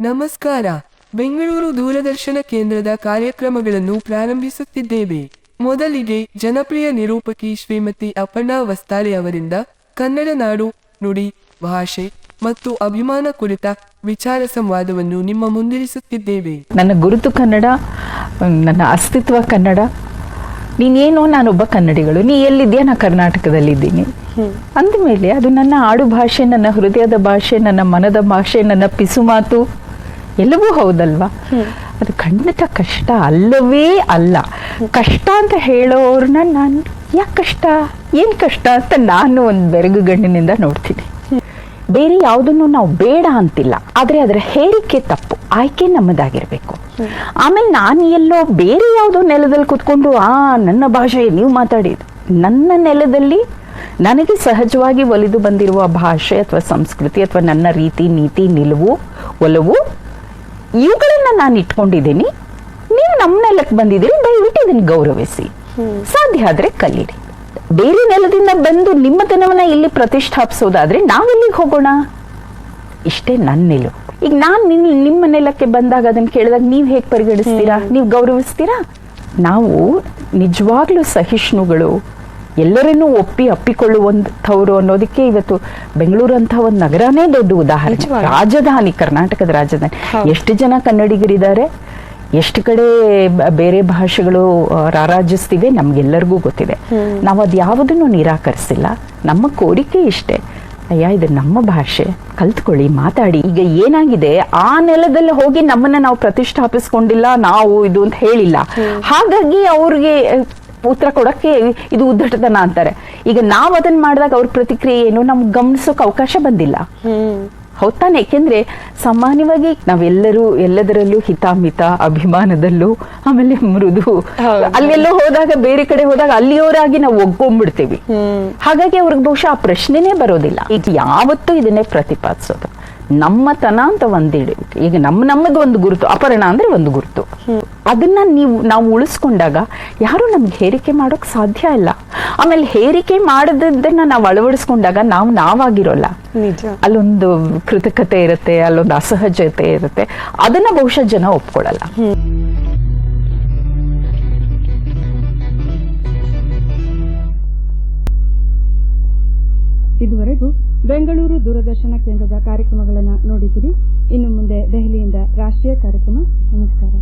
ನಮಸ್ಕಾರ. ಬೆಂಗಳೂರು ದೂರದರ್ಶನ ಕೇಂದ್ರದ ಕಾರ್ಯಕ್ರಮಗಳನ್ನು ಪ್ರಾರಂಭಿಸುತ್ತಿದ್ದೇವೆ. ಮೊದಲಿಗೆ ಜನಪ್ರಿಯ ನಿರೂಪಕಿ ಶ್ರೀಮತಿ ಅಪರ್ಣಾ ವಸ್ತಾರೆ ಅವರಿಂದ ಕನ್ನಡ ನಾಡು, ನುಡಿ, ಭಾಷೆ ಮತ್ತು ಅಭಿಮಾನ ಕುರಿತ ವಿಚಾರ ಸಂವಾದವನ್ನು ನಿಮ್ಮ ಮುಂದಿರಿಸುತ್ತಿದ್ದೇವೆ. ನನ್ನ ಗುರುತು ಕನ್ನಡ, ನನ್ನ ಅಸ್ತಿತ್ವ ಕನ್ನಡ. ನೀನೇನೋ ನಾನೊಬ್ಬ ಕನ್ನಡಿಗಳು, ನೀ ಎಲ್ಲಿದ್ಯಾ? ನಾ ಕರ್ನಾಟಕದಲ್ಲಿದ್ದೀನಿ. ಅಂದಮೇಲೆ ಅದು ನನ್ನ ಆಡು ಭಾಷೆ ನನ್ನ ಹೃದಯದ ಭಾಷೆ, ನನ್ನ ಮನದ ಭಾಷೆ, ನನ್ನ ಪಿಸು ಮಾತು ಎಲ್ಲವೂ ಹೌದಲ್ವಾ? ಅದು ಖಂಡಿತ ಕಷ್ಟ ಅಲ್ಲವೇ ಅಲ್ಲ. ಕಷ್ಟ ಅಂತ ಹೇಳೋರ್ನ ನಾನು ಯಾಕೆ ಕಷ್ಟ? ಏನು ಕಷ್ಟ ಅಂತ ನಾನು ಒಂದು ಬೆರಗು ಗಣ್ಣಿನಿಂದ ನೋಡ್ತೀನಿ. ಬೇರೆ ಯಾವುದನ್ನು ನಾವು ಬೇಡ ಅಂತಿಲ್ಲ. ಆದರೆ ಅದರ ಹೇರಿಕೆ ತಪ್ಪು ಆಯ್ಕೆ ನಮ್ಮದಾಗಿರಬೇಕು. ಆಮೇಲೆ ನಾನು ಎಲ್ಲೋ ಬೇರೆ ಯಾವುದೋ ನೆಲದಲ್ಲಿ ಕುತ್ಕೊಂಡು ಆ ನನ್ನ ಭಾಷೆ ನೀವು ಮಾತಾಡಿದ್ದು. ನನ್ನ ನೆಲದಲ್ಲಿ ನನಗೆ ಸಹಜವಾಗಿ ಒಲಿದು ಬಂದಿರುವ ಭಾಷೆ ಅಥವಾ ಸಂಸ್ಕೃತಿ ಅಥವಾ ನನ್ನ ರೀತಿ ನೀತಿ ನಿಲುವು ಒಲವು ಇವುಗಳನ್ನ ನಾನು ಇಟ್ಕೊಂಡಿದ್ದೀನಿ. ನೀವು ನಮ್ಮ ನೆಲಕ್ಕೆ ಬಂದಿದ್ದೀರಿ ದಯವಿಟ್ಟು ಇದನ್ನು ಗೌರವಿಸಿ. ಸಾಧ್ಯ ಆದ್ರೆ ಕಲೀರಿ. ಬೇರೆ ನೆಲದಿಂದ ಬಂದು ನಿಮ್ಮತನವನ್ನ ಇಲ್ಲಿ ಪ್ರತಿಷ್ಠಾಪಿಸೋದಾದ್ರೆ ನಾವೆಲ್ಲಿಗೆ ಹೋಗೋಣ? ಇಷ್ಟೇ ನನ್ನ ನಿಲುವು ಈಗ ನಾನು ನಿನ್ನ ನಿಮ್ಮ ನೆಲಕ್ಕೆ ಬಂದಾಗ ಅದನ್ನು ಕೇಳಿದಾಗ ನೀವು ಹೇಗೆ ಪರಿಗಣಿಸ್ತೀರಾ? ನೀವು ಗೌರವಿಸ್ತೀರಾ? ನಾವು ನಿಜವಾಗ್ಲೂ ಸಹಿಷ್ಣುಗಳು. ಎಲ್ಲರನ್ನೂ ಒಪ್ಪಿ ಅಪ್ಪಿಕೊಳ್ಳುವಂಥವ್ರು ಅನ್ನೋದಕ್ಕೆ ಇವತ್ತು ಬೆಂಗಳೂರು ಅಂತ ಒಂದು ನಗರನೇ ದೊಡ್ಡ ಉದಾಹರಣೆ. ರಾಜಧಾನಿ ಕರ್ನಾಟಕದ ರಾಜಧಾನಿ. ಎಷ್ಟು ಜನ ಕನ್ನಡಿಗರಿದ್ದಾರೆ? ಎಷ್ಟು ಕಡೆ ಬೇರೆ ಭಾಷೆಗಳು ರಾರಾಜಿಸ್ತಿವೆ ನಮ್ಗೆಲ್ಲರಿಗೂ ಗೊತ್ತಿದೆ. ನಾವು ಅದು ಯಾವುದನ್ನು ನಿರಾಕರಿಸಿಲ್ಲ. ನಮ್ಮ ಕೋರಿಕೆ ಇಷ್ಟೇ. ಅಯ್ಯ ಇದು ನಮ್ಮ ಭಾಷೆ. ಕಲ್ತ್ಕೊಳ್ಳಿ ಮಾತಾಡಿ. ಈಗ ಏನಾಗಿದೆ? ಆ ನೆಲದಲ್ಲಿ ಹೋಗಿ ನಮ್ಮನ್ನ ನಾವು ಪ್ರತಿಷ್ಠಾಪಿಸ್ಕೊಂಡಿಲ್ಲ ನಾವು ಇದು ಅಂತ ಹೇಳಿಲ್ಲ. ಹಾಗಾಗಿ ಅವ್ರಿಗೆ ಉತ್ತರ ಕೊಡಕ್ಕೆ ಇದು ಉದ್ದಟತನ ಅಂತಾರೆ. ಈಗ ನಾವು ಅದನ್ನ ಮಾಡಿದಾಗ ಅವ್ರ ಪ್ರತಿಕ್ರಿಯೆ ಏನು? ನಮ್ಗೆ ಗಮನಿಸೋಕೆ ಅವಕಾಶ ಬಂದಿಲ್ಲ. ಹೌದ್ ತಾನೆ ಯಾಕೆಂದ್ರೆ ಸಾಮಾನ್ಯವಾಗಿ ನಾವೆಲ್ಲರೂ ಎಲ್ಲದರಲ್ಲೂ ಹಿತಾಮಿತ ಅಭಿಮಾನದಲ್ಲೂ ಆಮೇಲೆ ಮೃದು. ಅಲ್ಲೆಲ್ಲೋ ಹೋದಾಗ ಬೇರೆ ಕಡೆ ಹೋದಾಗ ಅಲ್ಲಿಯವರಾಗಿ ನಾವು ಒಗ್ಗೊಂಡ್ಬಿಡ್ತೀವಿ ಹಾಗಾಗಿ ಅವ್ರಿಗೆ ಬಹುಶಃ ಆ ಪ್ರಶ್ನೆನೇ ಬರೋದಿಲ್ಲ. ಈಗ ಯಾವತ್ತೂ ಇದನ್ನೇ ಪ್ರತಿಪಾದಿಸೋದು. ನಮ್ಮತನ ಅಂತ ಒಂದೇಳಿ. ಈಗ ನಮ್ಮ ನಮ್ಮದು ಒಂದು ಗುರುತು ಅಪರಣ ಅಂದ್ರೆ ಒಂದು ಗುರುತು. ಅದನ್ನ ನೀವು ನಾವು ಉಳಿಸ್ಕೊಂಡಾಗ ಯಾರು ನಮ್ಗೆ ಹೇರಿಕೆ ಮಾಡೋಕ್ ಸಾಧ್ಯ ಇಲ್ಲ. ಆಮೇಲೆ ಹೇರಿಕೆ ಮಾಡದನ್ನ ನಾವು ಅಳವಡಿಸ್ಕೊಂಡಾಗ ನಾವು ನಾವಾಗಿರೋಲ್ಲ. ನಿಜ. ಅಲ್ಲೊಂದು ಕೃತಕತೆ ಇರುತ್ತೆ ಅಲ್ಲೊಂದು ಅಸಹಜತೆ ಇರುತ್ತೆ. ಅದನ್ನ ಬಹುಶಃ ಜನ ಒಪ್ಕೊಳ್ಳಲ್ಲ ಇದುವರೆಗೂ ಬೆಂಗಳೂರು ದೂರದರ್ಶನ ಕೇಂದ್ರದ ಕಾರ್ಯಕ್ರಮಗಳನ್ನು ನೋಡಿದಿರಿ ಇನ್ನು ಮುಂದೆ ದೆಹಲಿಯಿಂದ ರಾಷ್ಟ್ರೀಯ ಕಾರ್ಯಕ್ರಮ. ನಮಸ್ಕಾರ.